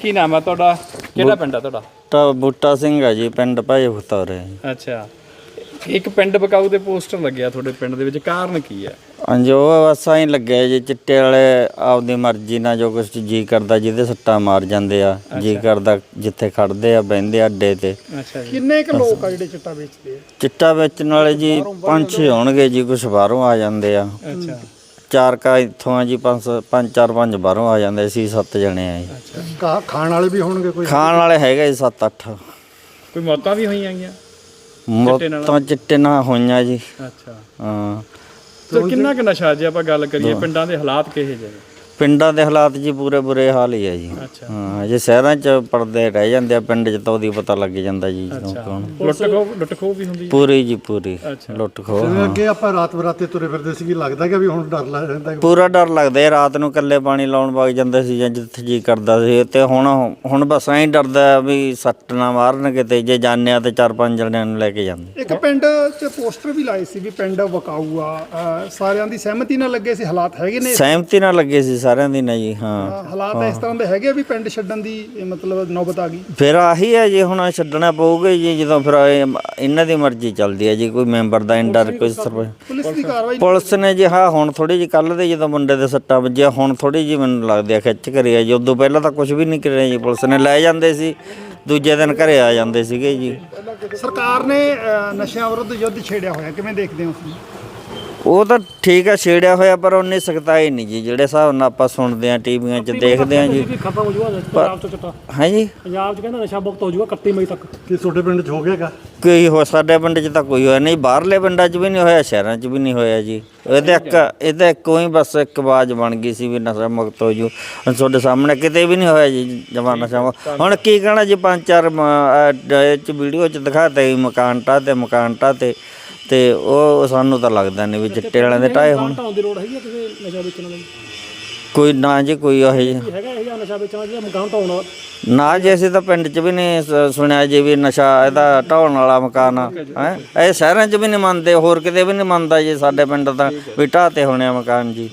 ਕੀ ਨਾਮ ਹੈ ਤੁਹਾਡਾ? ਕਿਹੜਾ ਪਿੰਡ ਹੈ ਤੁਹਾਡਾ? ਤਾਂ ਬੂਟਾ ਸਿੰਘ ਆ ਜੀ ਪਿੰਡ ਭਾਈ ਬਖਤੌਰੇ ਅੱਛਾ। ਇੱਕ ਪਿੰਡ ਬਕਾਊ ਦੇ ਪੋਸਟਰ ਲੱਗਿਆ ਤੁਹਾਡੇ ਪਿੰਡ ਦੇ ਵਿੱਚ ਕਾਰਨ ਕੀ ਹੈ ਹਾਂਜੀ ਉਹ ਬਸ ਐਂ ਲੱਗਿਆ ਜੀ ਚਿੱਟੇ ਵਾਲੇ ਆਪਦੀ ਮਰਜ਼ੀ ਨਾਲ ਜੋ ਕੁਛ ਜੀ ਕਰਦਾ ਜਿਹਦੇ ਸੱਟਾਂ ਮਾਰ ਜਾਂਦੇ ਆ ਜੀ ਕਰਦਾ ਜਿੱਥੇ ਖੜਦੇ ਆ ਬਹਿੰਦੇ ਆ ਅੱਡੇ ਤੇ। ਅੱਛਾ ਜੀ। ਕਿੰਨੇ ਕੁ ਲੋਕ ਆ ਜਿਹੜੇ ਚਿੱਟਾ ਵੇਚਦੇ ਆ? ਚਿੱਟਾ ਵੇਚਣ ਵਾਲੇ ਜੀ ਪੰਜ ਛੇ ਹੋਣਗੇ ਜੀ ਕੁਛ ਬਾਹਰੋਂ ਆ ਜਾਂਦੇ ਆ। ਅੱਛਾ। ਚਾਰ ਕਾ ਇੱਥੋਂ ਆ ਜੀ ਪੰਜ ਸੱਤ- ਪੰਜ ਚਾਰ ਪੰਜ ਬਾਹਰੋਂ ਆ ਜਾਂਦੇ ਸੀ ਸੱਤ ਜਣੇ ਆ ਜੀ। ਖਾਣ ਵਾਲੇ ਵੀ ਹੋਣਗੇ ਕੋਈ? ਖਾਣ ਵਾਲੇ ਹੈਗੇ ਜੀ ਸੱਤ ਅੱਠ। ਕੋਈ ਮੌਤਾਂ ਵੀ ਹੋਈਆਂ ਗਈਆਂ? ਮੌਤਾਂ ਚਿੱਟੇ ਨਾਲ ਹੋਈਆਂ ਜੀ। ਅੱਛਾ। ਹਾਂ। ਤੇ ਕਿੰਨਾ ਕੁ ਨਸ਼ਾ ਜੇ ਆਪਾਂ ਗੱਲ ਕਰੀਏ ਪਿੰਡਾਂ ਦੇ ਹਾਲਾਤ ਕਿਹੋ ਜਿਹੇ ਨੇ? ਪਿੰਡਾਂ ਦੇ ਹਾਲਾਤ ਜੀ ਪੂਰੇ ਬੁਰੇ ਹਾਲ ਹੀ ਆ ਜੀ। ਅੱਛਾ। ਹਾਂ ਜੇ ਸ਼ਹਿਰਾਂ 'ਚ ਪਰਦੇ ਰਹਿ ਜਾਂਦੇ ਆ ਪਿੰਡ 'ਚ ਤਾਂ ਉਹਦੀ ਪਤਾ ਲੱਗ ਜਾਂਦਾ ਜੀ ਜਦੋਂ ਕੌਣ। ਲੁੱਟ ਖੋ ਲੁੱਟ ਖੋ ਵੀ ਹੁੰਦੀ ਹੈ? ਪੂਰੀ ਜੀ ਪੂਰੀ ਅੱਛਾ। ਲੁੱਟ ਖੋ ਜਿਵੇਂ ਅੱਗੇ ਆਪਾਂ ਰਾਤ ਬਰਾਤੇ ਤੁਰੇ ਫਿਰਦੇ ਸੀ ਲੱਗਦਾ ਕਿ ਵੀ ਹੁਣ ਡਰ ਲੱਗ ਰਹਿੰਦਾ ਹੈ। ਪੂਰਾ ਡਰ ਲੱਗਦਾ ਹੈ ਰਾਤ ਨੂੰ ਇਕੱਲੇ ਪਾਣੀ ਲਾਉਣ ਵਗ ਜਾਂਦੇ ਸੀ ਜਾਂ ਜਿੱਥੇ ਜੀ ਕਰਦਾ ਸੀ ਤੇ ਹੁਣ ਹੁਣ ਬਸ ਐਂ ਡਰਦਾ ਵੀ ਸੱਟ ਨਾ ਮਾਰਨ ਕਿਤੇ ਜੇ ਜਾਣਿਆ ਆ ਤੇ ਚਾਰ ਪੰਜ ਜਣਿਆਂ ਨੂੰ ਲੈ ਕੇ ਜਾਂਦੇ। ਇੱਕ ਪਿੰਡ 'ਚ ਪੋਸਟਰ ਵੀ ਲਾਏ ਸੀ ਵੀ ਪਿੰਡ ਵਕਾਊ ਆ ਸਾਰਿਆਂ ਦੀ ਸਹਿਮਤੀ ਨਾਲ ਲੱਗੇ ਸੀ ਹਾਲਾਤ ਹੈਗੇ ਨੇ? ਸਹਿਮਤੀ ਨਾਲ ਲੱਗੇ ਸੀ ਸਾਰਿਆਂ ਦੀ ਨਾ ਜੀ ਹਾਂ ਹਾਲਾਤ ਇਸ ਤਰ੍ਹਾਂ ਦੇ ਹੈਗੇ ਵੀ ਪਿੰਡ ਛੱਡਣ ਦੀ ਇਹ ਮਤਲਬ ਨੌਬਤ ਆ ਗਈ? ਫਿਰ ਆਹੀ ਹੈ ਜੀ ਹੁਣ ਛੱਡਣਾ ਪਊਗਾ ਜੀ ਜਦੋਂ ਫਿਰ ਇਹ ਇਹਨਾਂ ਦੀ ਮਰਜ਼ੀ ਚੱਲਦੀ ਹੈ ਜੀ ਕੋਈ ਮੈਂਬਰ ਦਾ ਇੰਡਰ ਕੋਈ ਪੁਲਿਸ ਦੀ ਕਾਰਵਾਈ ਪੁਲਿਸ ਨੇ ਜੀ ਹਾਂ ਹੁਣ ਥੋੜੀ ਜੀ ਕੱਲ ਦੇ ਜਦੋਂ ਮੁੰਡੇ ਦੇ ਸੱਟਾਂ ਵੱਜਿਆ ਹੁਣ ਥੋੜੀ ਜੀ ਮੈਨੂੰ ਲੱਗਦੀ ਆ ਖਿੱਚ ਕਰੀ ਆ ਜੀ ਉਦੋਂ ਪਹਿਲਾਂ ਤਾਂ ਕੁਝ ਵੀ ਨਹੀਂ ਕਰਿਆ ਜੀ ਪੁਲਿਸ ਨੇ ਲੈ ਜਾਂਦੇ ਸੀ ਦੂਜੇ ਦਿਨ ਘਰੇ ਆ ਜਾਂਦੇ ਸੀਗੇ ਜੀ। ਸਰਕਾਰ ਨੇ ਨਸ਼ਿਆਂ ਵਿਰੁੱਧ ਯੁੱਧ ਛੇੜਿਆ ਹੋਇਆ ਕਿਵੇਂ ਦੇਖਦੇ ਹੋ ਤੁਸੀਂ? ਉਹ ਤਾਂ ਠੀਕ ਆ ਛੇੜਿਆ ਹੋਇਆ ਪਰ ਉਹਨੇ ਸਖਤਾਈ ਨਹੀਂ ਜੀ। ਜਿਹੜੇ ਹਿਸਾਬ ਨਾਲ ਆਪਾਂ ਸੁਣਦੇ ਆ ਟੀਵੀਆਂ 'ਚ ਦੇਖਦੇ ਆ ਜੀ। ਖਤਮ ਹੋ ਜੂਗਾ ਪੰਜਾਬ ਤੋਂ ਚਿੱਟਾ। ਹੈ ਜੀ? ਪੰਜਾਬ 'ਚ ਕਹਿੰਦਾ ਨਸ਼ਾ ਮੁਕਤ ਹੋ ਜੂਗਾ 31 ਮਈ ਤੱਕ। ਕਿ ਤੁਹਾਡੇ ਪਿੰਡ 'ਚ ਹੋ ਗਿਆਗਾ ਕੋਈ ਹੋ ਸਾਡੇ ਪਿੰਡ 'ਚ ਤਾਂ ਕੋਈ ਹੋਇਆ ਨਹੀਂ। ਬਾਹਰਲੇ ਪਿੰਡਾਂ 'ਚ ਵੀ ਨਹੀਂ ਹੋਇਆ ਸ਼ਹਿਰਾਂ 'ਚ ਵੀ ਨਹੀਂ ਹੋਇਆ ਜੀ। ਇਹਦੇ ਇੱਕ ਇਹਦੇ ਇੱਕੋ ਹੀ ਬਸ ਇੱਕ ਆਵਾਜ਼ ਬਣ ਗਈ ਸੀ ਵੀ ਨਸ਼ਾ ਮੁਕਤ ਹੋ ਜੂ। ਹੁਣ ਤੁਹਾਡੇ ਸਾਹਮਣੇ ਕਿਤੇ ਵੀ ਨਹੀਂ ਹੋਇਆ ਜੀ ਜਮਾਨਾ ਨਸ਼ਾ ਹੁਣ ਕੀ ਕਹਿਣਾ ਜੀ ਪੰਜ ਚਾਰ ਮ- ਅਹ ਇਹ 'ਚ ਵੀਡੀਓ 'ਚ ਦਿਖਾਤੇ ਮਕਾਨ ਢਾਹ ਤੇ ਮਕਾਨ ਢਾਹ ਤੇ। ਤੇ ਉਹ ਸਾਨੂੰ ਤਾਂ ਲੱਗਦਾ ਨਹੀਂ ਵੀ ਚਿੱਟੇ ਵਾਲਿਆਂ ਦੇ ਢਾਏ ਹੁਣ। ਢਾਉਣ ਦੀ ਲੋੜ ਹੈਗੀ ਆ ਕਿਸੇ ਨਸ਼ਾ ਵੇਚਣ ਵਾਲੇ? ਨੂੰ? ਕੋਈ ਨਾ ਜੀ ਕੋਈ ਉਹ ਹੈਗਾ ਇਹ ਜਿਹਾ ਨਸ਼ਾ ਵੇਚਣ ਵਾਲਾ ਜਿਹੜਾ ਮਕਾਨ ਢਾਉਣ ਵਾਲਾ? ਨਾ ਜੀ ਅਸੀਂ ਤਾਂ ਪਿੰਡ 'ਚ ਵੀ ਨਹੀਂ ਸ- ਸੁਣਿਆ ਜੀ ਵੀ ਨਸ਼ਾ ਇਹਦਾ ਢਾਉਣ ਵਾਲਾ ਮਕਾਨ ਹੈ? ਇਹ ਸ਼ਹਿਰਾਂ 'ਚ ਵੀ ਨਹੀਂ ਮੰਨਦੇ ਹੋਰ ਕਿਤੇ ਵੀ ਨਹੀਂ ਮੰਨਦਾ ਜੀ ਸਾਡੇ ਪਿੰਡ ਤਾਂ ਵੀ ਢਾਹ ਤੇ ਹੋਣੇ ਆ ਮਕਾਨ ਜੀ।